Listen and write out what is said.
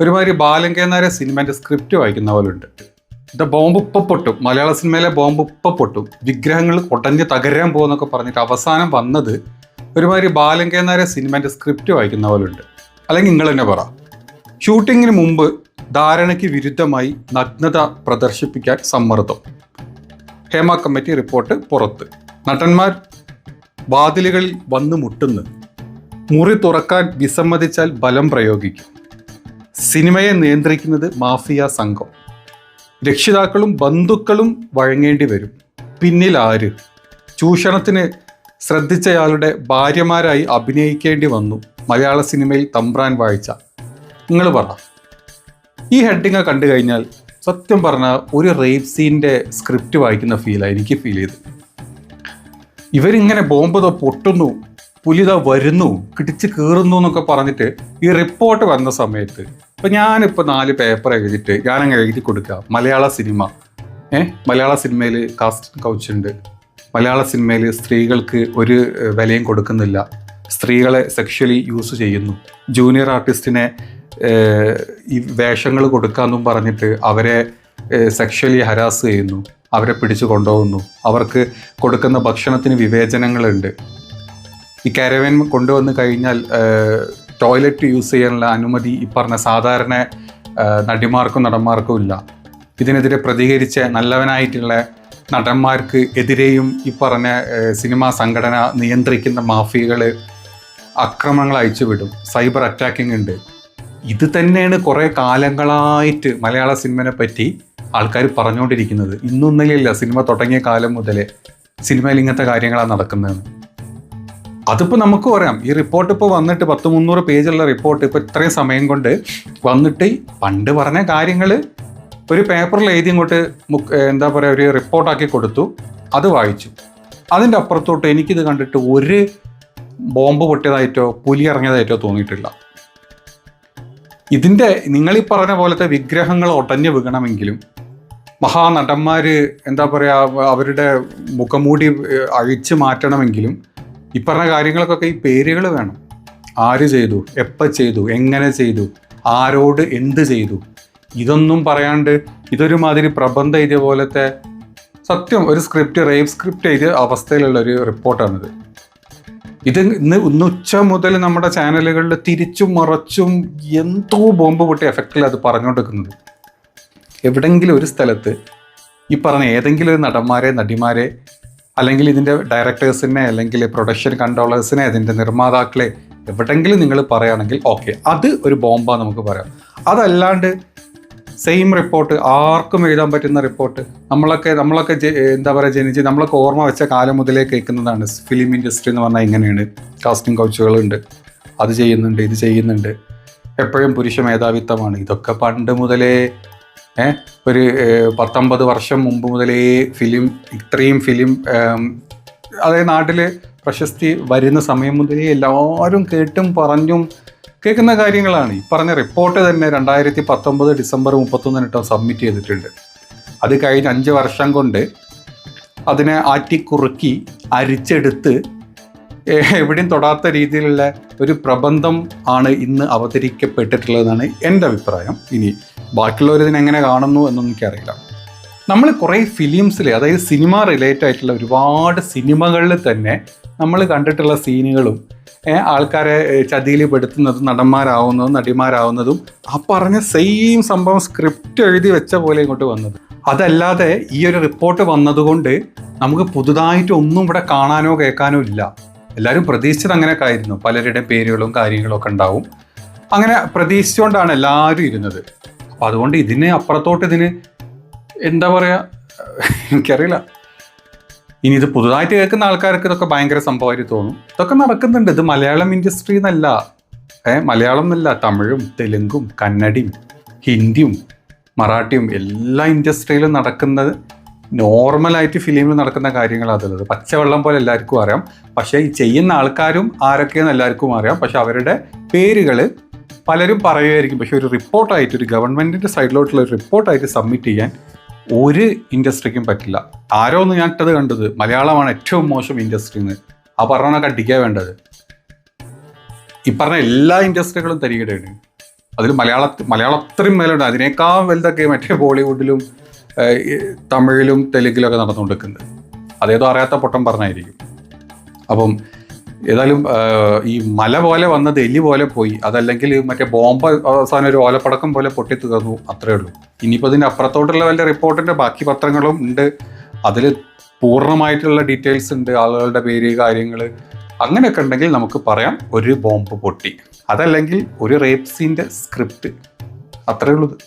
ഒരുമാതിരി ബാലങ്കേന്നാരെ സിനിമേന്റെ സ്ക്രിപ്റ്റ് വായിക്കുന്ന പോലെ ഉണ്ട് ദ ബോംബ് പൊട്ടും. മലയാള സിനിമയിലെ ബോംബ് പൊട്ടും. വിഗ്രഹങ്ങൾ ഒട്ടഞ്ഞ് തകരാൻ പോകുന്നൊക്കെ പറഞ്ഞിട്ട് അവസാനം വന്നത് ഒരുമാതിരി ബാലങ്കേന്നാരെ സിനിമേന്റെ സ്ക്രിപ്റ്റ് വായിക്കുന്ന പോലെ ഉണ്ട് അല്ലെങ്കിൽ നിങ്ങൾ തന്നെ പറ. ഷൂട്ടിങ്ങിന് മുമ്പ് ധാരണയ്ക്ക് വിരുദ്ധമായി നഗ്നത പ്രദർശിപ്പിക്കാൻ സമ്മർദ്ദം. ഹേമ കമ്മിറ്റി റിപ്പോർട്ട് പുറത്ത്. നടന്മാർ വാതിലുകളിൽ വന്ന് മുട്ടുന്നു. മുറി തുറക്കാൻ വിസമ്മതിച്ചാൽ ബലം പ്രയോഗിക്കും. സിനിമയെ നിയന്ത്രിക്കുന്നത് മാഫിയ സംഘം. രക്ഷിതാക്കളും ബന്ധുക്കളും വഴങ്ങേണ്ടി വരും. പിന്നിൽ ആര്? ചൂഷണത്തിന് ശ്രദ്ധിച്ചയാളുടെ ഭാര്യമാരായി അഭിനയിക്കേണ്ടി വന്നു മലയാള സിനിമയിൽ തമ്പ്രാൻ വായിച്ച. നിങ്ങൾ പറ. ഈ ഹെഡിങ് കണ്ടു കഴിഞ്ഞാൽ സത്യം പറഞ്ഞാൽ ഒരു റേപ്പ് സീന്റെ സ്ക്രിപ്റ്റ് വായിക്കുന്ന ഫീലാണ് എനിക്ക് ഫീൽ ചെയ്ത്. ഇവരിങ്ങനെ ബോംബ് പൊട്ടുന്നു പുലിത വരുന്നു കിടിച്ച് കീറുന്നു എന്നൊക്കെ പറഞ്ഞിട്ട് ഈ റിപ്പോർട്ട് വന്ന സമയത്ത് ഇപ്പം ഞാനിപ്പോൾ നാല് പേപ്പർ എഴുതിയിട്ട് ഞാനങ്ങ് എഴുതി കൊടുക്കുക മലയാള സിനിമ ഏഹ് മലയാള സിനിമയിൽ കാസ്റ്റ് കൗച്ച് ഉണ്ട് മലയാള സിനിമയിൽ സ്ത്രീകൾക്ക് ഒരു വിലയും കൊടുക്കുന്നില്ല. സ്ത്രീകളെ സെക്ഷലി യൂസ് ചെയ്യുന്നു. ജൂനിയർ ആർട്ടിസ്റ്റിനെ ഈ വേഷങ്ങൾ കൊടുക്കാമെന്നും പറഞ്ഞിട്ട് അവരെ സെക്ഷലി ഹരാസ് ചെയ്യുന്നു. അവരെ പിടിച്ചു കൊണ്ടുപോകുന്നു. അവർക്ക് കൊടുക്കുന്ന ഭക്ഷണത്തിന് വിവേചനങ്ങളുണ്ട്. ഈ കാരവൻ കൊണ്ടുവന്ന് കഴിഞ്ഞാൽ ടോയ്ലറ്റ് യൂസ് ചെയ്യാനുള്ള അനുമതി ഈ പറഞ്ഞ സാധാരണ നടിമാർക്കും നടന്മാർക്കും ഇല്ല ഇതിനെതിരെ പ്രതികരിച്ച നല്ലവനായിട്ടുള്ള നടന്മാർക്ക് എതിരെയും ഈ പറഞ്ഞ സിനിമാ സംഘടന നിയന്ത്രിക്കുന്ന മാഫിയകൾ അക്രമങ്ങൾ അയച്ചുവിടും സൈബർ അറ്റാക്കിംഗ് ഉണ്ട്. ഇത് തന്നെയാണ് കുറേ കാലങ്ങളായിട്ട് മലയാള സിനിമനെ പറ്റി ആൾക്കാർ പറഞ്ഞുകൊണ്ടിരിക്കുന്നത്. ഇന്നൊന്നിലില്ല സിനിമ തുടങ്ങിയ കാലം മുതലേ സിനിമയിൽ ഇങ്ങനത്തെ കാര്യങ്ങളാണ് നടക്കുന്നതെന്ന്. അതിപ്പോൾ നമുക്ക് പറയാം. ഈ റിപ്പോർട്ട് ഇപ്പോൾ വന്നിട്ട് പത്ത് മുന്നൂറ് പേജുള്ള റിപ്പോർട്ട് ഇപ്പോൾ ഇത്രയും സമയം കൊണ്ട് വന്നിട്ട് പണ്ട് പറഞ്ഞ കാര്യങ്ങൾ ഒരു പേപ്പറിൽ എഴുതി ഇങ്ങോട്ട് എന്താ പറയുക ഒരു റിപ്പോർട്ടാക്കി കൊടുത്തു. അത് വായിച്ചു. അതിന്റെ അപ്പുറത്തോട്ട് എനിക്കിത് കണ്ടിട്ട് ഒരു ബോംബ് പൊട്ടിയതായിട്ടോ പുലി ഇറങ്ങിയതായിട്ടോ തോന്നിയിട്ടില്ല. ഇതിന്റെ നിങ്ങളീ പറഞ്ഞ പോലത്തെ വിഗ്രഹങ്ങൾ ഒടഞ്ഞു വീകണമെങ്കിലും മഹാനടന്മാർ എന്താ പറയുക അവരുടെ മുഖമൂടി അഴിച്ചു മാറ്റണമെങ്കിലും ഈ പറഞ്ഞ കാര്യങ്ങൾക്കൊക്കെ ഈ പേരുകൾ വേണം. ആര് ചെയ്തു? എപ്പോൾ ചെയ്തു? എങ്ങനെ ചെയ്തു? ആരോട് എന്ത് ചെയ്തു? ഇതൊന്നും പറയാണ്ട് ഇതൊരു മാതിരി പ്രബന്ധം എഴുതിയ പോലത്തെ സത്യം ഒരു സ്ക്രിപ്റ്റ് റേപ്പ് സ്ക്രിപ്റ്റ് എഴുതിയ അവസ്ഥയിലുള്ള ഒരു റിപ്പോർട്ടാണിത്. ഇത് ഇന്ന് ഇന്ന് ഉച്ച മുതൽ നമ്മുടെ ചാനലുകളിൽ തിരിച്ചും മറച്ചും എന്തോ ബോംബ് പൊട്ടി എഫക്റ്റിൽ അത് പറഞ്ഞുകൊണ്ടിരിക്കുന്നത്. എവിടെങ്കിലും ഒരു സ്ഥലത്ത് ഈ പറഞ്ഞ ഏതെങ്കിലും ഒരു നടന്മാരെ നടിമാരെ അല്ലെങ്കിൽ ഇതിന്റെ ഡയറക്ടേഴ്സിനെ അല്ലെങ്കിൽ പ്രൊഡക്ഷൻ കൺട്രോളേഴ്സിനെ ഇതിന്റെ നിർമ്മാതാക്കളെ എവിടെങ്കിലും നിങ്ങൾ പറയുകയാണെങ്കിൽ ഓക്കെ അത് ഒരു ബോംബാണ് നമുക്ക് പറയാം. അതല്ലാണ്ട് സെയിം റിപ്പോർട്ട് ആർക്കും എഴുതാൻ പറ്റുന്ന റിപ്പോർട്ട് നമ്മളൊക്കെ നമ്മളൊക്കെ എന്താ പറയുക ജനിച്ച് നമ്മളൊക്കെ ഓർമ്മ വെച്ച കാലം മുതലേ കേൾക്കുന്നതാണ്. ഫിലിം ഇൻഡസ്ട്രി എന്ന് പറഞ്ഞാൽ ഇങ്ങനെയാണ്. കാസ്റ്റിംഗ് കൗച്ചുകളുണ്ട് അത് ചെയ്യുന്നുണ്ട് ഇത് ചെയ്യുന്നുണ്ട്. എപ്പോഴും പുരുഷ മേധാവിത്വമാണ്. ഇതൊക്കെ പണ്ട് മുതലേ ഒരു ഏഹ്, പത്തൊമ്പത് വർഷം മുമ്പ് മുതലേ ഫിലിം ഇത്രയും ഫിലിം അതായത് നാട്ടിൽ പ്രശസ്തി വരുന്ന സമയം മുതലേ എല്ലാവരും കേട്ടും പറഞ്ഞും കേൾക്കുന്ന കാര്യങ്ങളാണ്. ഈ പറഞ്ഞ റിപ്പോർട്ട് തന്നെ രണ്ടായിരത്തി പത്തൊമ്പത് ഡിസംബർ മുപ്പത്തൊന്നിനിട്ടോ സബ്മിറ്റ് ചെയ്തിട്ടുണ്ട്. അത് കഴിഞ്ഞ് അഞ്ച് വർഷം കൊണ്ട് അതിനെ ആറ്റിക്കുറുക്കി അരിച്ചെടുത്ത് എവിടെയും തൊടാത്ത രീതിയിലുള്ള ഒരു പ്രബന്ധം ആണ് ഇന്ന് അവതരിക്കപ്പെട്ടിട്ടുള്ളതെന്നാണ് എന്റെ അഭിപ്രായം. ഇനി ബാക്കിയുള്ളവർ ഇതിനെങ്ങനെ കാണുന്നു എന്നൊന്നും എനിക്കറിയില്ല നമ്മൾ കുറേ ഫിലിംസിൽ അതായത് സിനിമ റിലേറ്റഡ് ആയിട്ടുള്ള ഒരുപാട് സിനിമകളിൽ തന്നെ നമ്മൾ കണ്ടിട്ടുള്ള സീനുകളും ആൾക്കാരെ ചതിയിൽ പെടുത്തുന്നതും നടന്മാരാവുന്നതും നടിമാരാവുന്നതും ആ പറഞ്ഞ സെയിം സംഭവം സ്ക്രിപ്റ്റ് എഴുതി വെച്ച പോലെ ഇങ്ങോട്ട് വന്നത്. അതല്ലാതെ ഈ ഒരു റിപ്പോർട്ട് വന്നതുകൊണ്ട് നമുക്ക് പുതുതായിട്ട് ഒന്നും ഇവിടെ കാണാനോ കേൾക്കാനോ ഇല്ല. എല്ലാവരും പ്രതീക്ഷിച്ചത് അങ്ങനെയൊക്കെ ആയിരുന്നു പലരുടെയും പേരുകളും കാര്യങ്ങളൊക്കെ ഉണ്ടാവും. അങ്ങനെ പ്രതീക്ഷിച്ചുകൊണ്ടാണ് എല്ലാവരും ഇരുന്നത്. അപ്പം അതുകൊണ്ട് ഇതിന് അപ്പുറത്തോട്ട് ഇതിന് എന്താ പറയുക എനിക്കറിയില്ല. ഇനി ഇത് പുതുതായിട്ട് കേൾക്കുന്ന ആൾക്കാർക്ക് ഇതൊക്കെ ഭയങ്കര സംഭവമായിട്ട് തോന്നും. ഇതൊക്കെ നടക്കുന്നുണ്ട്. ഇത് മലയാളം ഇൻഡസ്ട്രി എന്നല്ല. ഏ മലയാളം എന്നല്ല. തമിഴും തെലുങ്കും കന്നഡയും ഹിന്ദിയും മറാഠിയും എല്ലാ ഇൻഡസ്ട്രിയിലും നടക്കുന്നത് നോർമലായിട്ട് ഫിലിമിൽ നടക്കുന്ന കാര്യങ്ങളാണ് അതുള്ളത് പച്ചവെള്ളം പോലെ എല്ലാവർക്കും അറിയാം. പക്ഷേ ഈ ചെയ്യുന്ന ആൾക്കാരും ആരൊക്കെയെന്ന് എല്ലാവർക്കും അറിയാം. പക്ഷെ അവരുടെ പേരുകൾ പലരും പറയുമായിരിക്കും പക്ഷെ ഒരു റിപ്പോർട്ടായിട്ട് ഒരു ഗവൺമെന്റിന്റെ സൈഡിലോട്ടുള്ള ഒരു റിപ്പോർട്ടായിട്ട് സബ്മിറ്റ് ചെയ്യാൻ ഒരു ഇൻഡസ്ട്രിക്കും പറ്റില്ല. ആരോ ഒന്ന് ഞാൻ കണ്ടത് മലയാളമാണ് ഏറ്റവും മോശം ഇൻഡസ്ട്രി എന്ന്. ആ പറഞ്ഞ കണ്ടിക്കാൻ വേണ്ടത്. ഈ പറഞ്ഞ എല്ലാ ഇൻഡസ്ട്രികളും തരികടയാണ്. അതിൽ മലയാള മലയാളം അത്രയും മേലുണ്ട്. അതിനേക്കാൾ വലുതൊക്കെ മറ്റേ ബോളിവുഡിലും തമിഴിലും തെലുങ്കിലും തമിഴിലും തെലുങ്കിലൊക്കെ നടന്നുകൊണ്ടിരിക്കുന്നത് അതേതോ അറിയാത്ത പൊട്ടം പറഞ്ഞായിരിക്കും. അപ്പം ഏതായാലും ഈ മല പോലെ വന്നത് എലി പോലെ പോയി. അതല്ലെങ്കിൽ മറ്റേ ബോംബ് അവസാനം ഒരു ഓലപ്പടക്കം പോലെ പൊട്ടി തീർന്നു. അത്രേ ഉള്ളൂ. ഇനിയിപ്പോൾ ഇതിന്റെ അപ്പുറത്തോട്ടുള്ള വല്ല റിപ്പോർട്ടിന്റെ ബാക്കി പത്രങ്ങളും ഉണ്ട്. അതിൽ പൂർണമായിട്ടുള്ള ഡീറ്റെയിൽസ് ഉണ്ട്. ആളുകളുടെ പേര് കാര്യങ്ങൾ അങ്ങനെയൊക്കെ ഉണ്ടെങ്കിൽ നമുക്ക് പറയാം ഒരു ബോംബ് പൊട്ടി. അതല്ലെങ്കിൽ ഒരു റേപ്പ് സീന്റെ സ്ക്രിപ്റ്റ് അത്രേ ഉള്ളൂ.